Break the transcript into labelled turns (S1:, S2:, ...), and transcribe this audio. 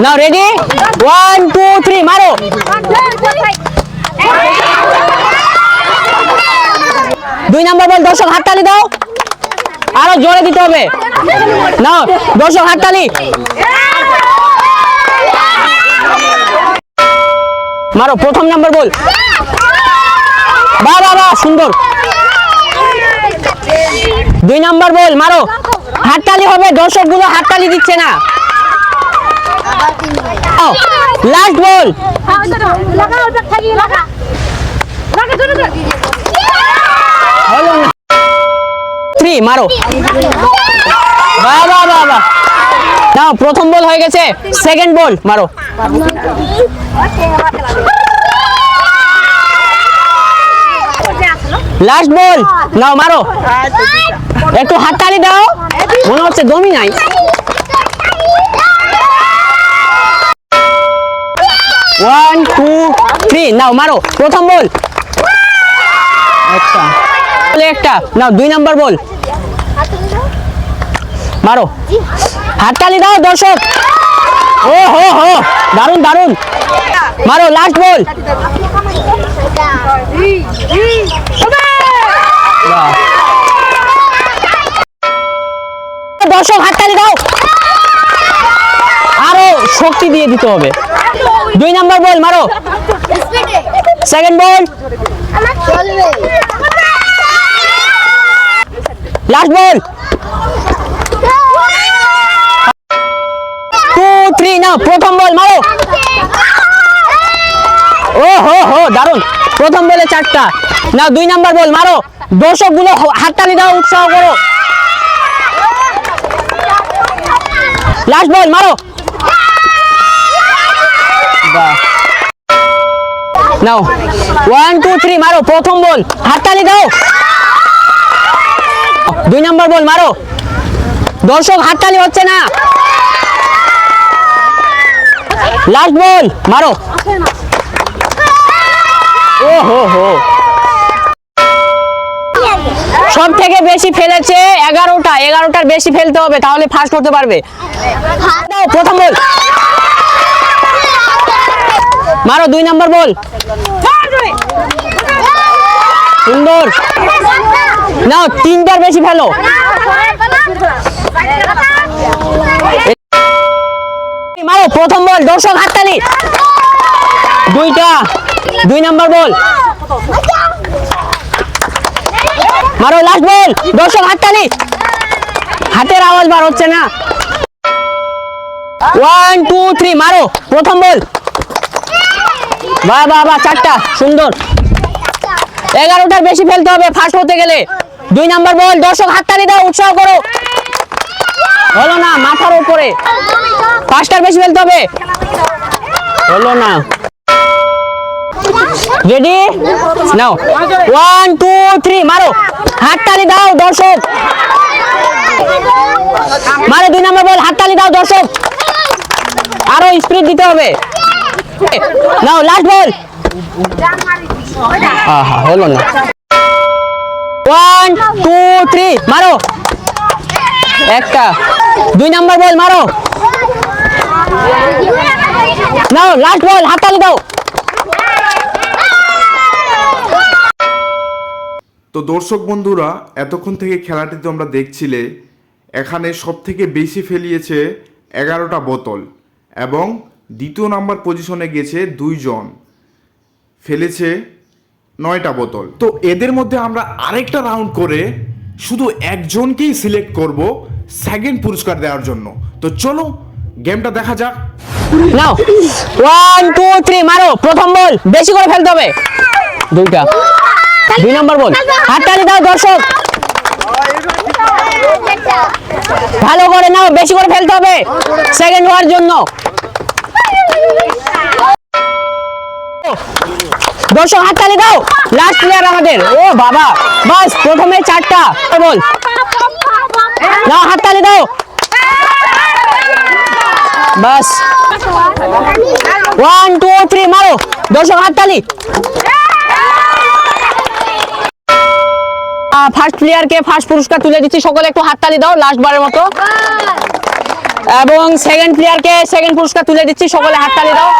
S1: নাও ready one two three মারো দুই number বল দর্শক হাততালি দাও। আরও জোরে দিতে হবে। নাও দর্শক হাততালি। মারো, প্রথম নাম্বার বল বাহ বাহ সুন্দর। দুই নাম্বার বল মারো। হাততালি হবে, দর্শকগুলো হাততালি দিচ্ছে না। লাস্ট বল থ্রি মারো বাহ বাহ নাও প্রথম বল হয়ে গেছে। সেকেন্ড বল মারো লাস্ট বল নাও মারো একটু হাততালি দাও। মনে হচ্ছে দমই নাই। টু নাও, মারো। প্রথম বল। বলে একটা। নাও, দুই নাম্বার বল। মারো। হাততালি দাও, দর্শক। ও, হো হো। দারুণ দারুণ মারো লাস্ট বল। দর্শক, হাততালি দাও। আরও শক্তি দিয়ে দিতে হবে। দুই নাম্বার বল, মারো। Second ball. Last ball. Two three নাও, প্রথম বল, মারো। ও, হো হো দারুণ প্রথম বলে চারটা। নাও, দুই নাম্বার বল, মারো। দর্শকগুলো হাততালি দাও, উৎসাহ করো। লাস্ট বল, মারো। নাও ওয়ান টু থ্রি মারো, প্রথম বল। হাততালি দুই নাম্বার বল, মারো। দর্শক, হাততালি হচ্ছে না। লাস্ট বল মারো। ও হো। হো সব থেকে বেশি ফেলেছে এগারোটা। এগারোটার বেশি ফেলতে হবে, তাহলে ফার্স্ট হতে পারবে। প্রথম বল। মারো দুই নাম্বার বল। সুন্দর। নাও, তিনটার বেশি ফেলো। মারো, প্রথম বল, দর্শক হাততালি। দুইটা, দুই নাম্বার বল। মারো লাস্ট বল, দর্শক হাততালি। হাতের আওয়াজ বার হচ্ছে না। ওয়ান টু থ্রি মারো, প্রথম বল। বাহ বাহ বাহ চারটা। সুন্দর। এগারোটার বেশি ফেলতে হবে ফার্স্ট হতে গেলে। দুই নাম্বার বল, দর্শক হাততালি দাও, উৎসাহ করো। হলো না মাথার উপরে। পাঁচটার বেশি ফেলতে হবে। হলো না। রেডি নাও ওয়ান টু থ্রি মারো। হাততালি দাও, দর্শক। মারে দুই নাম্বার বল, হাততালি দাও, দর্শক। আরও স্পিড দিতে হবে। নাও লাস্ট বল আহা হলো না। ওয়ান টু থ্রি মারো। একটা। দুই নাম্বার বল মারো। নাও লাস্ট বল হাততালি দাও।
S2: তো দর্শক বন্ধুরা এতক্ষণ থেকে খেলাটি তোমরা দেখছিলে এখানে সব থেকে বেশি ফেলিয়েছে এগারোটা বোতল এবং দ্বিতীয় নাম্বার পজিশনে গেছে দুইজন। ফেলেছে নয়টা বোতল। তো এদের মধ্যে আমরা আরেকটা রাউন্ড করে শুধু একজনকেই সিলেক্ট করব সেকেন্ড পুরস্কার দেওয়ার জন্য। তো চলো, গেমটা দেখা যাক।
S1: নাও। ওয়ান টু থ্রি মারো। প্রথম বল, বেশি করে ফেলতে হবে। দুইটা। দুই নম্বর বল। হাততালি দাও, দর্শক। ভালো করে নাও, বেশি করে ফেলতে হবে। সেকেন্ড হওয়ার জন্য। দর্শক হাততালি দাও। লাস্ট প্লেয়ার আমাদের। ও বাবা, বাস, প্রথমে চারটা বল। নাও হাততালি দাও। বাস। ওয়ান টু থ্রি মারো। দর্শক হাততালি ফার্স্ট প্লেয়ারকে ফার্স্ট পুরস্কার তুলে দিচ্ছি। সকলে একটু হাততালি দাও লাস্ট বারের মতো। এবং সেকেন্ড প্লেয়ারকে সেকেন্ড পুরস্কার তুলে দিচ্ছি। সকলে হাততালি দাও।